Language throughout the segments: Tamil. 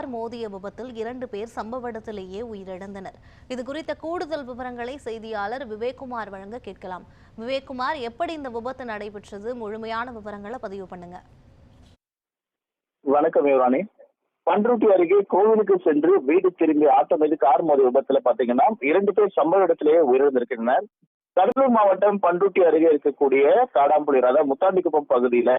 கார் மோதிய விபத்தில் இரண்டு பேர் சம்பவ இடத்திலேயே உயிரிழந்தனர். இது குறித்த கூடுதல் விவரங்களை செய்தியாளர் விவேக்குமார் வழங்க கேட்கலாம். விவேக்குமார் எப்படி இந்த விபத்து நடைபெற்றது? முழுமையான விவரங்களை பதிவு பண்ணுங்க. வணக்கம் யுவராணி. பன்ருட்டி அருகே கோவிலுக்கு சென்று வீடு திரும்பி ஆட்டோ மீது கார் மோதிய விபத்துல பாத்தீங்கன்னா இரண்டு பேர் சம்பவ இடத்திலேயே உயிரிழந்திருக்கின்றனர். கடலூர் மாவட்டம் பன்ருட்டி அருகே இருக்கக்கூடிய காடாம்புலி அதாவது முத்தாண்டிக்குப்பம் பகுதியில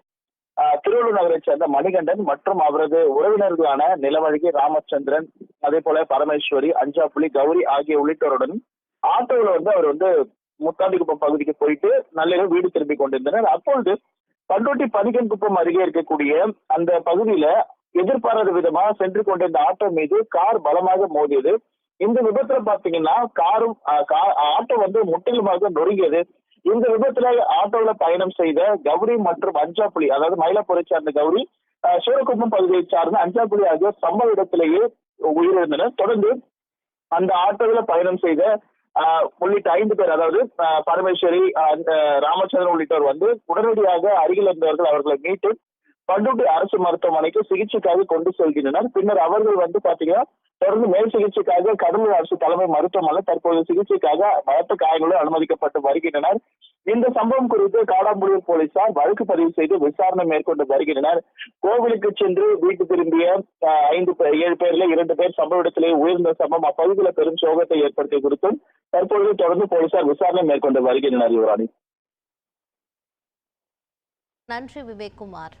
திருவள்ளூர் நகரை சேர்ந்த மணிகண்டன் மற்றும் அவரது உறவினர்களான நிலவழகி ராமச்சந்திரன் அதே போல பரமேஸ்வரி அஞ்சாப்புலி கௌரி ஆகிய உள்ளிட்டோருடன் ஆட்டோவில் வந்து அவர் வந்து முத்தாண்டிக்குப்பம் பகுதிக்கு போயிட்டு நள்ளிரவு வீடு திரும்பி கொண்டிருந்தனர். அப்பொழுது பண்டோட்டி பனிகன்குப்பம் அருகே இருக்கக்கூடிய அந்த பகுதியில எதிர்பாராத விதமா சென்று கொண்டிருந்த ஆட்டோ மீது கார் பலமாக மோதியது. இந்த விபத்துல பாத்தீங்கன்னா காரும் ஆஹ், ஆட்டோ வந்து முற்றிலுமாக நொறுங்கியது. இந்த விபத்துல ஆட்டோல பயணம் செய்த கௌரி மற்றும் அஞ்சாப்புலி அதாவது மயிலாப்பூரை சார்ந்த கௌரி ஆஹ், சூரக்குப்பம் பகுதியை சார்ந்த அஞ்சாப்புலி ஆகியோர் சம்பவ இடத்திலேயே உயிரிழந்தனர். தொடர்ந்து அந்த ஆட்டோவில் பயணம் செய்த ஆஹ், உள்ளிட்ட ஐந்து பேர் அதாவது பரமேஸ்வரி ராமச்சந்திரன் உள்ளிட்டோர் வந்து உடனடியாக அருகில் இருந்தவர்கள் அவர்களை மீட்டு பண்ருட்டி அரசு மருத்துவமனைக்கு சிகிச்சைக்காக கொண்டு செல்கின்றனர். பின்னர் அவர்கள் வந்து பாத்தீங்கன்னா தொடர்ந்து மேல் சிகிச்சைக்காக கடலூர் அரசு தலைமை மருத்துவமனை தற்போது சிகிச்சைக்காக பலத்த காயங்களுடன் அனுமதிக்கப்பட்டு வருகின்றனர். இந்த சம்பவம் குறித்து காடாம்புலியூர் போலீசார் வழக்கு பதிவு செய்து விசாரணை மேற்கொண்டு வருகின்றனர். கோவிலுக்கு சென்று வீட்டு திரும்பிய ஐந்து பேர் ஏழு பேர்ல இரண்டு பேர் சம்பவ இடத்திலேயே உயிர்ந்த சம்பவம். அப்பகுதியில் பெரும் சோகத்தை ஏற்படுத்திய குறித்தும் தற்பொழுது தொடர்ந்து போலீசார் விசாரணை மேற்கொண்டு வருகின்றனர் யுவராணி. நன்றி விவேக்குமார்